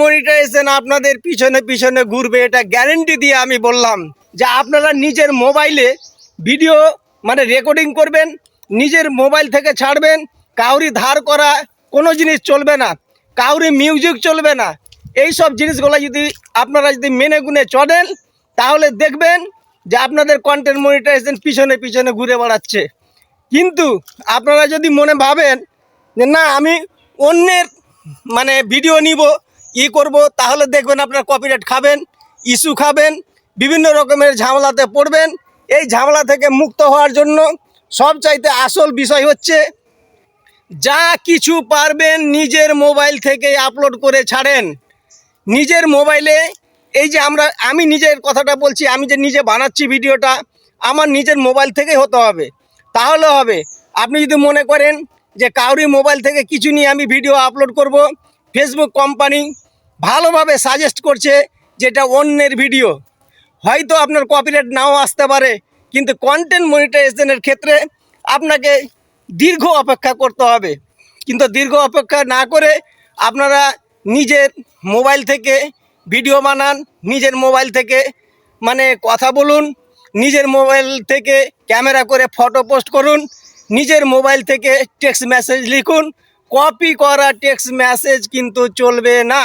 Monetization আপনাদের পিছনে পিছনে ঘুরবে, এটা গ্যারেন্টি দিয়ে আমি বললাম যে আপনারা নিজের মোবাইলে ভিডিও মানে রেকর্ডিং করবেন, নিজের মোবাইল থেকে ছাড়বেন, কাউরি ধার করা কোনো জিনিস চলবে না, কাউরি মিউজিক চলবে না। এই সব জিনিসগুলো যদি আপনারা যদি মেনে গুনে চলেন, তাহলে দেখবেন যে আপনাদের কন্টেন্ট মনিটাইজেশন পিছনে পিছনে ঘুরে বেড়াচ্ছে। কিন্তু আপনারা যদি মনে ভাবেন যে না, আমি অন্যের মানে ভিডিও নিব ই করব, তাহলে দেখবেন আপনার কপিরাইট খাবেন ইস্যু খাবেন, বিভিন্ন রকমের ঝামেলাতে পড়বেন। এই ঝামেলা থেকে মুক্ত হওয়ার জন্য সবচাইতে আসল বিষয় হচ্ছে, যা কিছু পারবেন নিজের মোবাইল থেকে আপলোড করে ছাড়েন। নিজের মোবাইলে এই যে আমরা, আমি নিজের কথাটা বলছি, আমি যে নিজে বানাচ্ছি ভিডিওটা, আমার নিজের মোবাইল থেকেই হতে হবে। তাহলে হবে, আপনি যদি মনে করেন যে কাউরি মোবাইল থেকে কিছু নিয়ে আমি ভিডিও আপলোড করব ফেসবুক কোম্পানি ভালোভাবে সাজেস্ট করছে যেটা অন্যের ভিডিও হয়তো আপনার কপিরাইট নাও আসতে পারে, কিন্তু কন্টেন্ট মনিটাইজেশনের ক্ষেত্রে আপনাকে দীর্ঘ অপেক্ষা করতে হবে। কিন্তু দীর্ঘ অপেক্ষা না করে আপনারা নিজের মোবাইল থেকে ভিডিও বানান, নিজের মোবাইল থেকে মানে কথা বলুন, নিজের মোবাইল থেকে ক্যামেরা করে ফটো পোস্ট করুন, নিজের মোবাইল থেকে টেক্সট মেসেজ লিখুন। কপি করা টেক্সট মেসেজ কিন্তু চলবে না।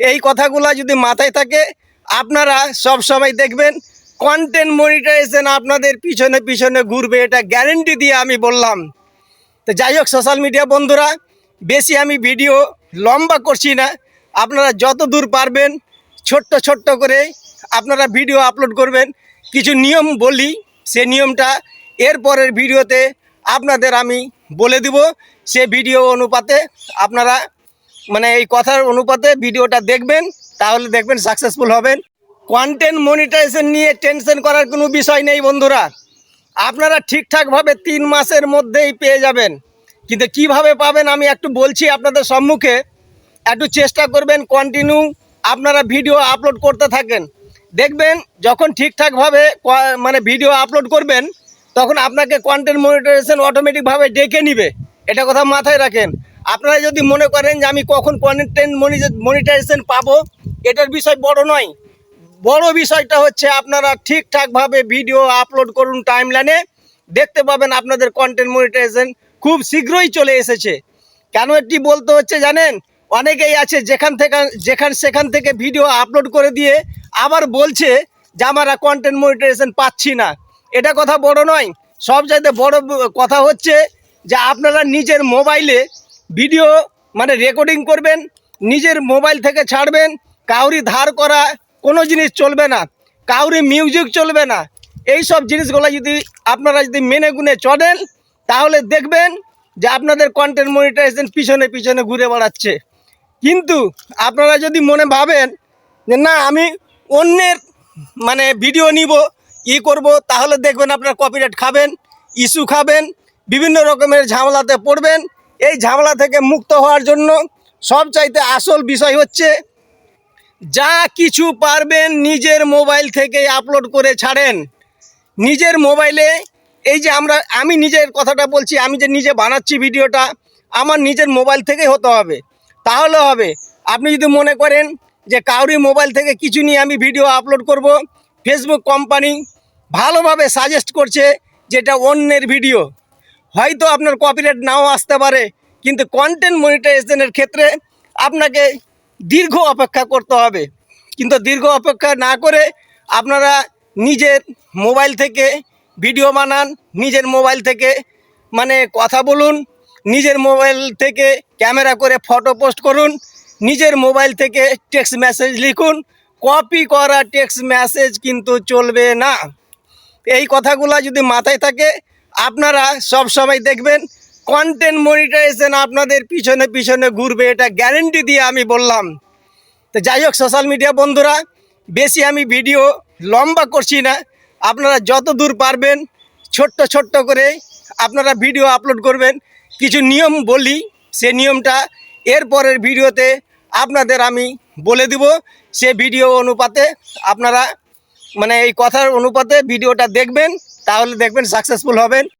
এই কথাগুলো যদি মাথায় থাকে, আপনারা সব সময় দেখবেন কন্টেন্ট মনিটাইজেশন আপনাদের পিছনে পিছনে ঘুরবে, এটা গ্যারেন্টি দিয়ে আমি বললাম। তো যাই হোক সোশ্যাল মিডিয়া বন্ধুরা, বেশি আমি ভিডিও লম্বা করছি না। আপনারা যত দূর পারবেন, ছোট্ট ছোট্ট করে আপনারা ভিডিও আপলোড করবেন। কিছু নিয়ম বলি, সে নিয়মটা এরপরের ভিডিওতে আপনাদের আমি বলে দিব। সে ভিডিও অনুপাতে আপনারা মানে এই কথার অনুপাতে ভিডিওটা দেখবেন, তাহলে দেখবেন সাকসেসফুল হবেন। কন্টেন্ট মনিটাইজেশন নিয়ে টেনশন করার কোনো বিষয় নেই বন্ধুরা। আপনারা ঠিকঠাকভাবে তিন মাসের মধ্যেই পেয়ে যাবেন। কিন্তু কীভাবে পাবেন আমি একটু বলছি আপনাদের সম্মুখে। একটু চেষ্টা করবেন কন্টিনিউ আপনারা ভিডিও আপলোড করতে থাকেন। দেখবেন যখন ঠিকঠাকভাবে মানে ভিডিও আপলোড করবেন, তখন আপনাকে কন্টেন্ট মনিটাইজেশন অটোমেটিকভাবে ডেকে নিবে। এটা কথা মাথায় রাখেন। আপনারা যদি মনে করেন যে আমি কখন কন্টেন্ট মনিটাইজেশন পাবো, এটার বিষয় বড় নয়। বড় বিষয়টা হচ্ছে আপনারা ঠিকঠাকভাবে ভিডিও আপলোড করুন টাইমলাইনে, দেখতে পাবেন আপনাদের কন্টেন্ট মনিটাইজেশন খুব শীঘ্রই চলে এসেছে। কেন এটি বলতে হচ্ছে জানেন? অনেকেই আছে যেখান থেকে যেখান সেখান থেকে ভিডিও আপলোড করে দিয়ে আবার বলছে যে আমরা কন্টেন্ট মনিটাইজেশন পাচ্ছি না। এটা কথা বড় নয়। সব চাইতে বড় কথা হচ্ছে যে আপনারা নিজের মোবাইলে ভিডিও মানে রেকর্ডিং করবেন, নিজের মোবাইল থেকে ছাড়বেন, কাউরি ধার করা কোনো জিনিস চলবে না, কাউরি মিউজিক চলবে না। এই সব জিনিসগুলো যদি আপনারা যদি মেনে গুনে চলেন, তাহলে দেখবেন যে আপনাদের কন্টেন্ট মনিটাইজেশন পিছনে পিছনে ঘুরে বেড়াচ্ছে। কিন্তু আপনারা যদি মনে ভাবেন যে না, আমি অন্যের মানে ভিডিও নিব, ই করব, তাহলে দেখবেন আপনার কপিরাইট খাবেন ইস্যু খাবেন, বিভিন্ন রকমের ঝামেলাতে পড়বেন এই ঝামেলা থেকে মুক্ত হওয়ার জন্য সবচাইতে আসল বিষয় হচ্ছে, যা কিছু পারবেন নিজের মোবাইল থেকে আপলোড করে ছাড়েন। নিজের মোবাইলে এই যে আমরা, আমি নিজের কথাটা বলছি, আমি যে নিজে বানাচ্ছি ভিডিওটা, আমার নিজের মোবাইল থেকেই হতে হবে। তাহলে হবে, আপনি যদি মনে করেন যে কাউরি মোবাইল থেকে কিছু নিয়ে আমি ভিডিও আপলোড করব ফেসবুক কোম্পানি ভালোভাবে সাজেস্ট করছে যেটা অন্যের ভিডিও। হয়তো আপনার কপিরাইট নাও আসতে পারে, কিন্তু কন্টেন্ট মনিটাইজেশনের ক্ষেত্রে আপনাকে দীর্ঘ অপেক্ষা করতে হবে। কিন্তু দীর্ঘ অপেক্ষা না করে আপনারা নিজের মোবাইল থেকে ভিডিও বানান, নিজের মোবাইল থেকে মানে কথা বলুন, নিজের মোবাইল থেকে ক্যামেরা করে ফটো পোস্ট করুন, নিজের মোবাইল থেকে টেক্সট মেসেজ লিখুন কপি করা টেক্সট মেসেজ কিন্তু চলবে না। এই কথাগুলো যদি মাথায় থাকে আপনারা সব সময় দেখবেন কন্টেন্ট মনিটাইজেশন আপনাদের পিছনে পিছনে ঘুরবে, এটা গ্যারেন্টি দিয়ে আমি বললাম। তো যাই হোক সোশ্যাল মিডিয়া বন্ধুরা, বেশি আমি ভিডিও লম্বা করছি না। আপনারা যত দূর পারবেন, ছোট্ট ছোট্ট করে আপনারা ভিডিও আপলোড করবেন। কিছু নিয়ম বলি, সে নিয়মটা এরপরের ভিডিওতে আপনাদের আমি বলে দিব। সে ভিডিও অনুপাতে আপনারা মানে এই কথার অনুপাতে ভিডিওটা দেখবেন। তাহলে দেখবেন সাকসেসফুল হবেন।